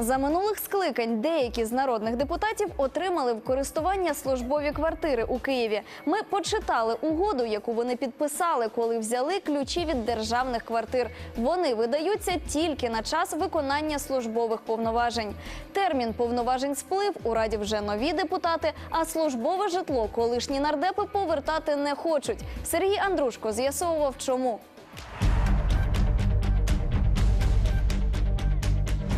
За минулих скликань деякі з народних депутатів отримали в користування службові квартири у Києві. Ми почитали угоду, яку вони підписали, коли взяли ключі від державних квартир. Вони видаються тільки на час виконання службових повноважень. Термін повноважень сплив у раді вже нові депутати, а службове житло колишні нардепи повертати не хочуть. Сергій Андрушко з'ясовував, чому.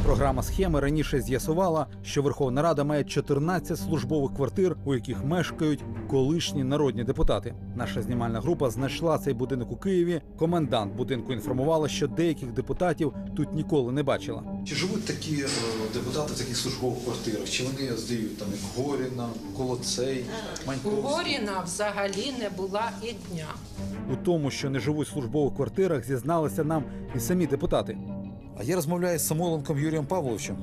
Програма схеми раніше з'ясувала, що Верховна Рада має 14 службових квартир, у яких мешкають колишні народні депутати. Наша знімальна група знайшла цей будинок у Києві. Комендант будинку інформувала, що деяких депутатів тут ніколи не бачила. Чи живуть такі е, депутати в таких службових квартирах? Чи вони здають там як Горіна, Колоцей, Маньковський? Горіна взагалі не була і дня. У тому, що не живуть в службових квартирах, зізналися нам і самі депутати. А я розмовляю з Самойленком Юрієм Павловичем.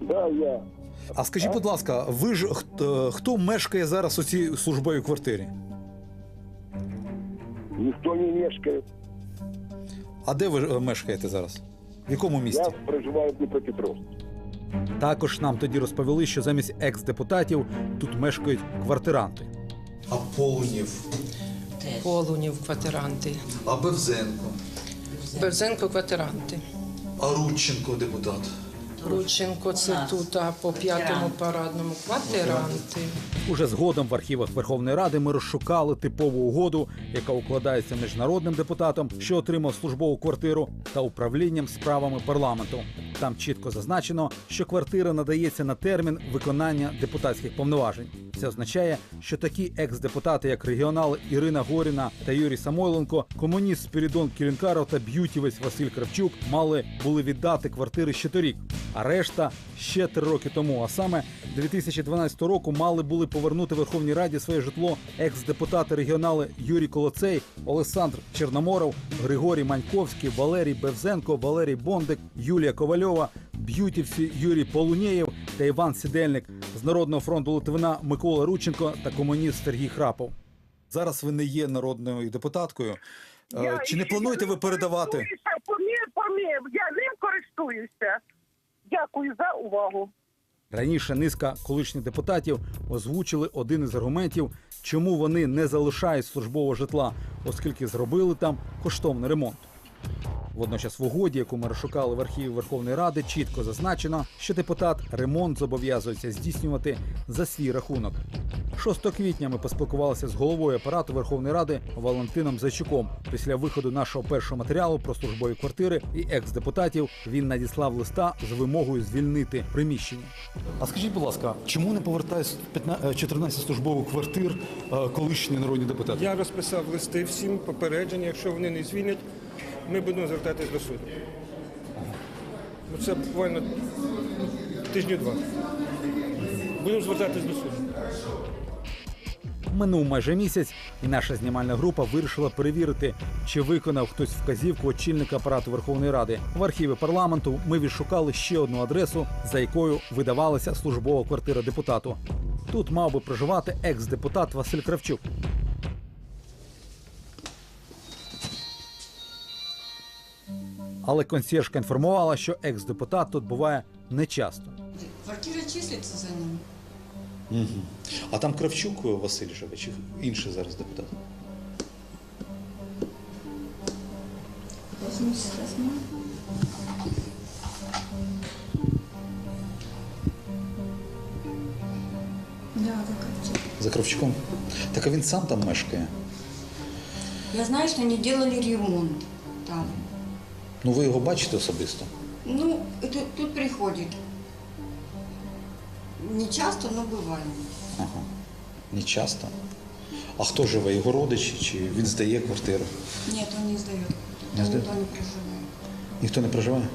Да, я. А скажіть, будь ласка, ви ж хто, хто мешкає зараз у цій службовій квартирі? Ніхто не мешкає. А де ви е, мешкаєте зараз? В якому місті? Я проживаю в Дніпропетровську. Також нам тоді розповіли, що замість екс-депутатів тут мешкають квартиранти. А Полунів, Полунів квартиранти. а Бевзенко, Бевзенко квартиранти. а Рудченко депутат. Рудченко це тут а по п'ятому парадному квартиранти. Уже згодом в архівах Верховної Ради ми розшукали типову угоду, яка укладається між народним депутатом, що отримав службову квартиру, та управлінням справами парламенту. Там чітко зазначено, що квартира надається на термін виконання депутатських повноважень. Це означає, що такі екс-депутати, як регіонали Ірина Горіна та Юрій Самойленко, комуніст Спірідон Кілінкаров та б'ютівець Василь Кравчук мали були віддати квартири ще торік. А решта ще три роки тому. А саме 2012 року мали були повернути Верховній Раді своє житло екс-депутати регіонали Юрій Колоцей, Олександр Чорноморов, Григорій Маньковський, Валерій Бевзенко, Валерій Бондик, Юлія Ковальова, б'ютівці Юрій Полунєєв та Іван Сідельник з Народного фронту Литвина Микола Рученко та комуніст Сергій Храпов. Зараз ви не є народною депутаткою. Е, Чи не плануєте ви передавати? Помір, помір. Я ним користуюся. Дякую за увагу. Раніше низка колишніх депутатів озвучили один із аргументів, чому вони не залишають службового житла, оскільки зробили там коштовний ремонт. Водночас в угоді, яку ми розшукали в архіві Верховної Ради, чітко зазначено, що депутат ремонт зобов'язується здійснювати за свій рахунок. 6 квітня ми поспілкувалися з головою апарату Верховної Ради Валентином Зайчуком. Після виходу нашого першого матеріалу про службові квартири і екс-депутатів він надіслав листа з вимогою звільнити приміщення. А скажіть, будь ласка, чому не повертають 15 14 службових квартир е, колишні народні депутати? Я розписав листи всім попередження, якщо вони не звільнять, ми будемо звертатись до суду. Ну, Це буквально тижні два. Будемо звертатись до суду. Минув майже місяць, і наша знімальна група вирішила перевірити, чи виконав хтось вказівку очільника апарату Верховної Ради. В архіві парламенту ми відшукали ще одну адресу, за якою видавалася службова квартира депутату. Тут мав би проживати екс-депутат Василь Кравчук. Але консьєржка інформувала, що екс-депутат тут буває нечасто. Квартира числится за ним. А там Кравчук Василь живе, чи інший зараз депутат? 88. Да, как квартира. За Кравчуком? Так а він сам там мешкає. Я знаю, что они делали ремонт там. Ну ви його бачите особисто? Ну, это, тут приходит. Не часто, но бывает. Ага. Не часто. А хто живе? Його родичі? Чи він здає квартиру? Нет, он не сдает. Не? Никто не проживает. Ніхто не проживає?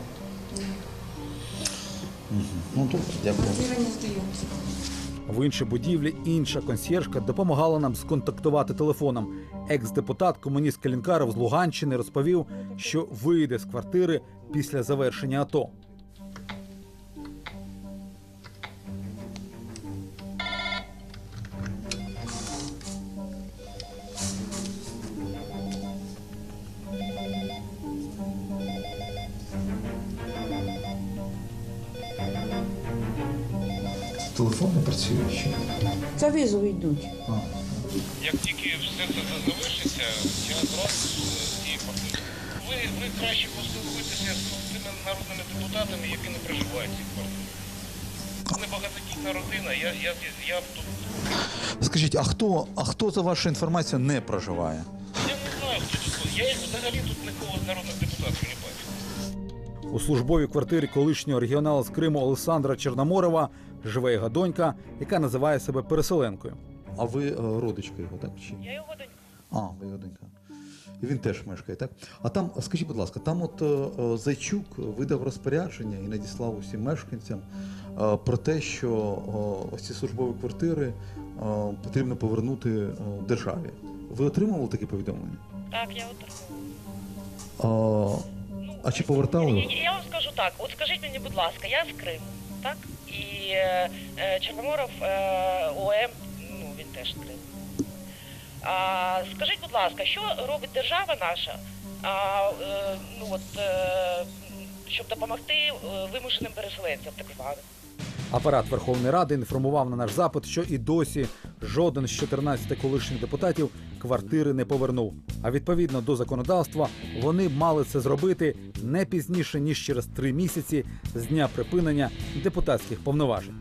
Мгм. Ну добре, дякую. Квартира не сдается. В іншій будівлі інша консьєржка допомагала нам сконтактувати телефоном. Екс-депутат комуніст Калінкаров з Луганщини розповів, що вийде з квартири після завершення АТО. Телефон не працює ще. Це визови йдуть. Як тільки все це завершиться, я одразу з цієї квартири. Ви, ви краще поспілкуйтеся з тими народними депутатами, які не проживають в цій квартирі. Вони багатодітна родина, я, я, я тут. Скажіть, а хто, а хто за вашу інформацію не проживає? Я не знаю, хто тут. Я взагалі тут нікого з народних депутатів не бачу. У службовій квартирі колишнього регіонала з Криму Олександра Чорноморова живе його донька, яка називає себе переселенкою. А ви е, родичка його, так? Чи? Я його донька. А, ви його донька. І він теж мешкає, так? А там, скажіть, будь ласка, там от е, е, Зайчук видав розпорядження і надіслав усім мешканцям е, про те, що е, ось ці службові квартири е, потрібно повернути е, державі. Ви отримали таке повідомлення? Так, я отримала. А, а чи повертали? Я, я вам скажу так: от скажіть мені, будь ласка, я з Криму, так? І е, е, Чорноморов е, ОМ, ну він теж з Криму. А, скажіть, будь ласка, що робить держава наша? А, е, ну от, е, щоб допомогти е, вимушеним переселенцям, так званим. Апарат Верховної Ради інформував на наш запит, що і досі жоден з 14 колишніх депутатів квартири не повернув. А відповідно до законодавства вони мали це зробити не пізніше ніж через три місяці з дня припинення депутатських повноважень.